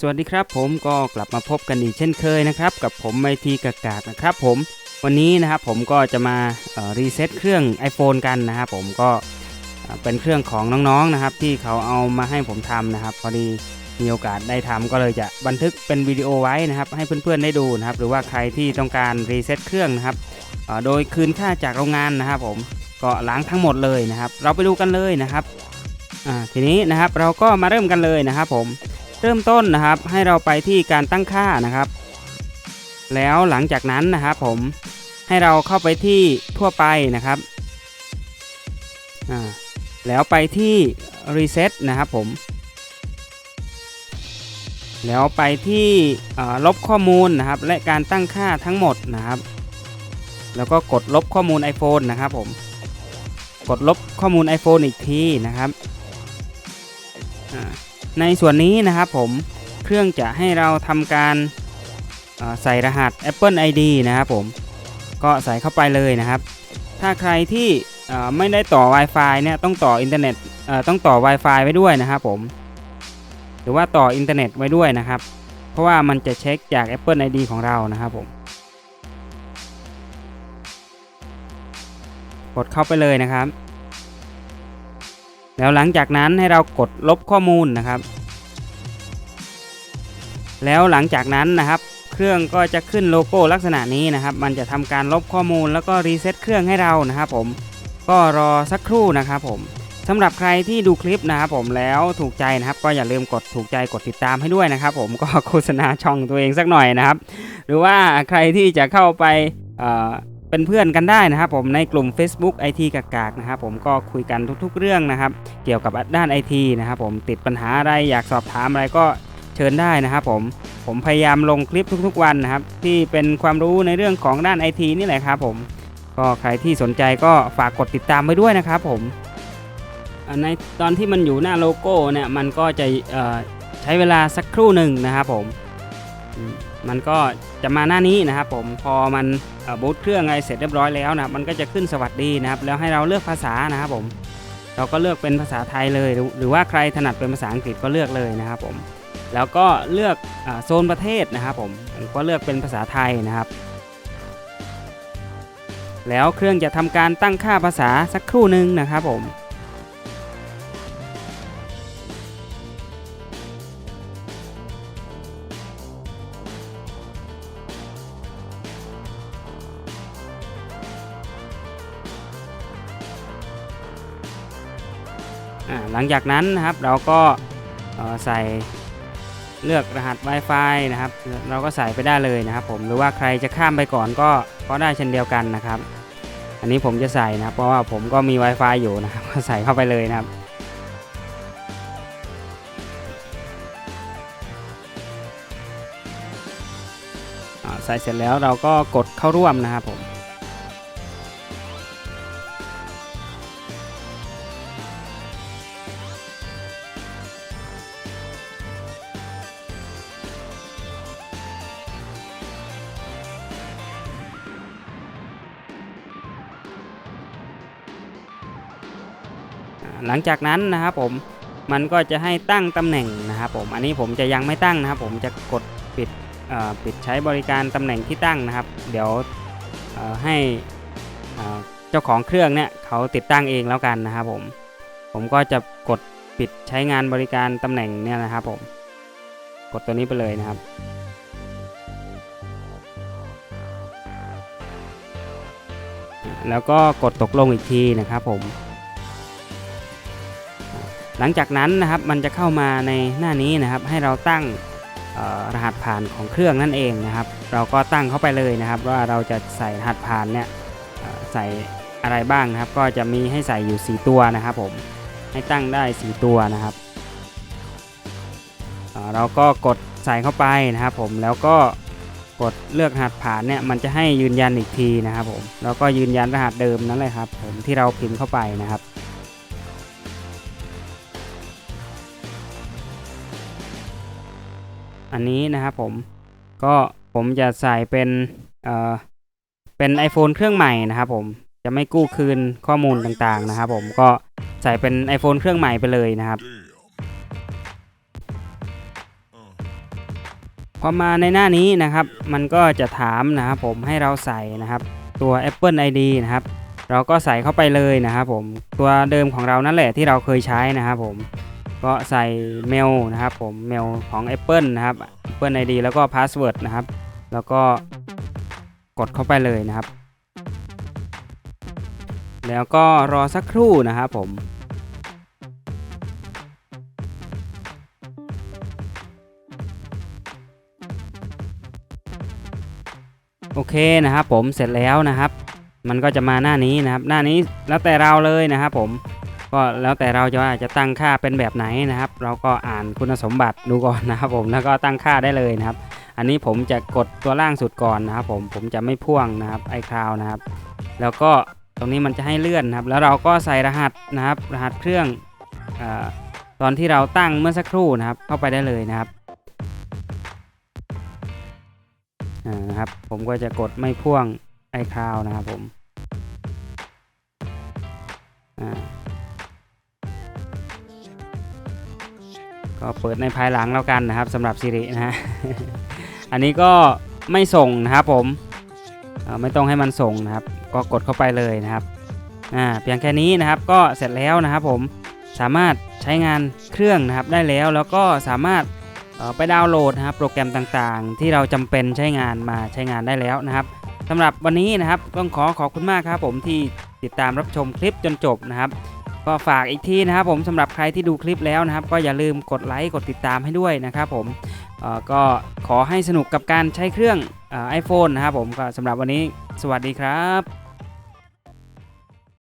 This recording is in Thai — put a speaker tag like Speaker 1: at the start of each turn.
Speaker 1: สวัสดีครับผมก็กลับมาพบกันอีกเช่นเคยนะครับ กับผมไมทีกากากนะครับผมวันนี้นะครับผมก็จะมารีเซ็ตเครื่อง iPhone กันนะครับผมก็เป็นเครื่องของน้องๆนะครับ ที่เขาเอามาให้ผมทำนะครับ พอดีมีโอกาสได้ทำก็เลยจะบันทึกเป็นวิดีโอไว้นะครับ ให้เพื่อนๆได้ดูนะครับ หรือว่าใครที่ต้องการรีเซ็ตเครื่องนะครับโดยคืนค่าจากโรงงานนะครับ ผมก็ล้างทั้งหมดเลยนะครับ เราไปดูกันเลยนะครับทีนี้นะครับเราก็มาเริ่มกันเลยนะครับผม เริ่มต้นนะครับให้เราไปที่การตั้งค่านะครับ แล้วหลังจากนั้นนะครับผมให้เราเข้าไปที่ทั่วไปนะครับอ่าแล้วไปที่ reset นะครับผม แล้วไปที่ลบข้อมูลนะครับ และการตั้งค่าทั้งหมดนะครับ แล้วก็กดลบข้อมูล iPhone นะครับผม กดลบข้อมูล iPhone อีกทีนะครับ ในส่วนนี้นะครับผมเครื่องจะให้เราทำการใส่รหัส Apple ID นะครับผมก็ใส่เข้าไปเลยนะครับ ถ้าใครที่ไม่ได้ต่อ Wi-Fi เนี่ยต้องต่ออินเทอร์เน็ตต้องต่อ Wi-Fi ไว้ด้วยนะครับผมหรือว่าต่ออินเทอร์เน็ตไว้ด้วยนะครับ เพราะว่ามันจะเช็คจาก Apple ID ของเรานะครับผมกดเข้าไปเลยนะครับ แล้วหลังจากนั้นให้เรากดลบข้อมูลนะครับ แล้วหลังจากนั้นนะครับ เครื่องก็จะขึ้นโลโก้ลักษณะนี้นะครับ มันจะทำการลบข้อมูลแล้วก็รีเซ็ตเครื่องให้เรานะครับ ผมก็รอสักครู่นะครับ ผมสำหรับใครที่ดูคลิปนะครับผมแล้วถูกใจนะครับก็อย่าลืมกดถูกใจกดติดตามให้ด้วยนะครับ ผมก็โฆษณาช่องตัวเองสักหน่อยนะครับ หรือว่าใครที่จะเข้าไป เป็นเพื่อนกันได้นะครับผมในกลุ่ม Facebook IT กากากนะครับผมก็คุยกันทุกๆเรื่องนะครับ เกี่ยวกับด้าน IT นะครับผมติดปัญหาอะไรอยากสอบถามอะไรก็เชิญได้นะครับผมผมพยายามลงคลิปทุกๆวันนะครับ ที่เป็นความรู้ในเรื่องของด้าน IT นี่แหละครับผมก็ใครที่สนใจก็ฝากกดติดตามไว้ด้วยนะครับผมในตอนที่มันอยู่หน้าโลโก้เนี่ยมันก็จะใช้เวลาสักครู่หนึ่งนะครับผม มันก็จะมาหน้านี้นะครับผมพอมันบูตเครื่องอะไรเสร็จเรียบร้อยแล้วนะมันก็จะขึ้นสวัสดีนะครับ แล้วให้เราเลือกภาษานะครับผม เราก็เลือกเป็นภาษาไทยเลย หรือว่าใครถนัดเป็นภาษาอังกฤษก็เลือกเลยนะครับผมแล้วก็เลือกอโซนประเทศนะครับผมผมก็เลือกเป็นภาษาไทยนะครับ แล้วเครื่องจะทำการตั้งค่าภาษาสักครู่หนึ่งนะครับผม หลังจากนั้นนะครับเราก็ใส่เลือกรหัส Wi-Fi นะครับ เราก็ใส่ไปได้เลยนะครับ ผมหรือว่าใครจะข้ามไปก่อนก็ก็ได้เช่นเดียวกันนะครับ อันนี้ผมจะใส่นะเพราะว่าผมก็มี Wi-Fi อยู่นะครับก็ใส่เข้าไปเลยนะครับใส่เสร็จแล้วเราก็กดเข้าร่วมนะครับผม หลังจากนั้นนะครับผมมันก็จะให้ตั้งตำแหน่งนะครับผมอันนี้ผมจะยังไม่ตั้งนะครับ ผมจะกดปิดปิดใช้บริการตำแหน่งที่ตั้งนะครับ เดี๋ยวให้เจ้าของเครื่องเนี่ยเขาติดตั้งเองแล้วกันนะครับผมผมก็จะกดปิดใช้งานบริการตำแหน่งเนี่ยนะครับผมกดตัวนี้ไปเลยนะครับแล้วก็กดตกลงอีกทีนะครับผม หลังจากนั้นนะครับมันจะเข้ามาในหน้านี้นะครับ ให้เราตั้งรหัสผ่านของเครื่องนั่นเองนะครับ เราก็ตั้งเข้าไปเลยนะครับ ว่าเราจะใส่รหัสผ่านเนี่ยใส่อะไรบ้างนะครับ ก็จะมีให้ใส่อยู่ 4 ตัวนะครับผมให้ตั้งได้ 4 ตัวนะครับเเราก็กดใส่เข้าไปนะครับผมแล้วก็กดเลือกรหัสผ่านเนี่ยมันจะให้ยืนยันอีกทีนะครับผมแล้วก็ยืนยันรหัสเดิมนั่นเลยครับผมที่เราพิมพ์เข้าไปนะครับ อันนี้นะครับผมก็ผมจะใส่เป็นเอ่อเป็น iPhone เครื่องใหม่นะครับผมจะไม่กู้คืนข้อมูลต่างๆนะครับผมก็ใส่เป็น iPhone เครื่องใหม่ไปเลยนะครับ พอมาในหน้านี้นะครับ มันก็จะถามนะครับผมให้เราใส่นะครับ ตัว Apple ID นะครับ เราก็ใส่เข้าไปเลยนะครับผมตัวเดิมของเรานั่นแหละที่เราเคยใช้นะครับผม ก็ใส่เมลนะครับผมเมลของ Apple นะครับ Apple ID แล้วก็พาสเวิร์ดนะครับ แล้วก็กดเข้าไปเลยนะครับ แล้วก็รอสักครู่นะครับผมโอเคนะครับผมเสร็จแล้วนะครับ มันก็จะมาหน้านี้นะครับ หน้านี้แล้วแต่เราเลยนะครับผม ก็แล้วแต่เราจะว่าจะตั้งค่าเป็นแบบไหนนะครับ เราก็อ่านคุณสมบัติดูก่อนนะครับผมแล้วก็ตั้งค่าได้เลยนะครับ อันนี้ผมจะกดตัวล่างสุดก่อนนะครับผมผมจะไม่พ่วงนะครับ iCloud นะครับ แล้วก็ตรงนี้มันจะให้เลื่อนนะครับ แล้วเราก็ใส่รหัสนะครับ รหัสเครื่องอตอนที่เราตั้งเมื่อสักครู่นะครับ เข้าไปได้เลยนะครับนะครับ ผมก็จะกดไม่พ่วง iCloud นะครับผมอ่า ก็เปิดในภายหลังแล้วกันนะครับสำหรับ Siri นะฮะอันนี้ก็ไม่ส่งนะครับผมไม่ต้องให้มันส่งนะครับ ก็กดเข้าไปเลยนะครับอ่าเพียงแค่นี้นะครับก็เสร็จแล้วนะครับผมสามารถใช้งานเครื่องนะครับได้แล้วแล้วก็สามารถไปดาวน์โหลดนะครับโปรแกรมต่างๆ ที่เราจำเป็นใช้งานมาใช้งานได้แล้วนะครับสำหรับวันนี้นะครับต้องขอขอบคุณมากครับผมที่ติดตามรับชมคลิปจนจบนะครับ ก็ฝากอีกทีนะครับผมสำหรับใครที่ดูคลิปแล้วนะครับ ก็อย่าลืมกดไลค์กดติดตามให้ด้วยนะครับผมก็ขอให้สนุกกับการใช้เครื่องไอโฟนนะครับผมก็สำหรับวันนี้สวัสดีครับ